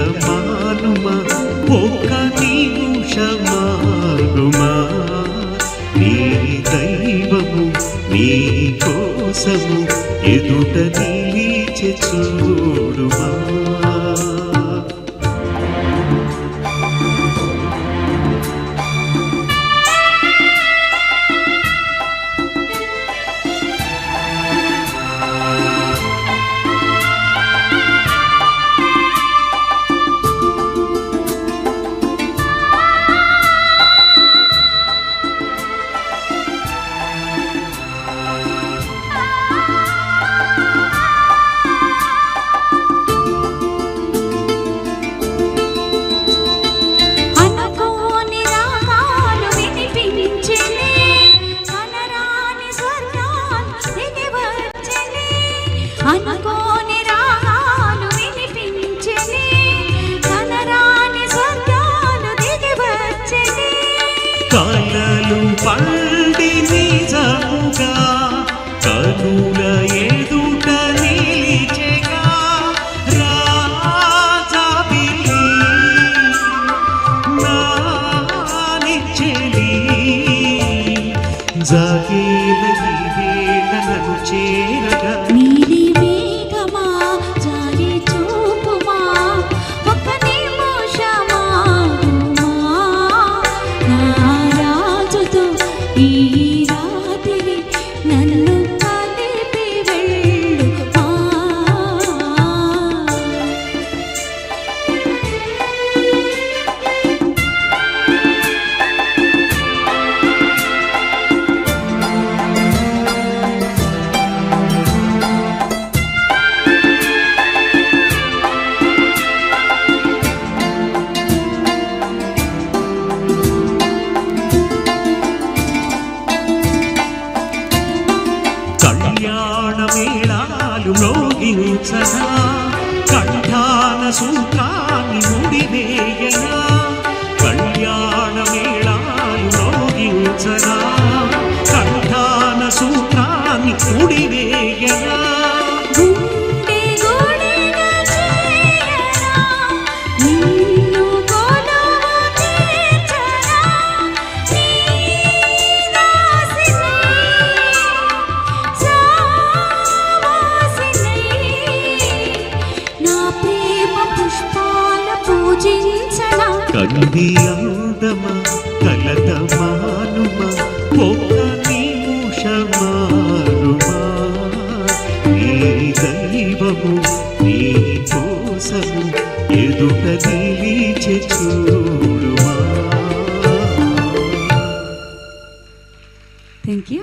క్షమానుమా ఒక్క నిమిషమాగుమా నీ దైవము నీ కోసము ఎదుట నిలిచి చూడుమా. కలలు పండి నిజముగా కనుల ఎదుట నిలిచెగా రాజాబిలి నానిచెలి జాగేల ఈ చేరగా మ్రోగించనా కంఠాన సూత్రాన్ని ముడివేయనా కంది అందమా కలత మానుమా ఒక్క నిమిషమారుమా నీ దైవము నీ కోసము ఎదుట నిలిచె చూడుమా. Thank you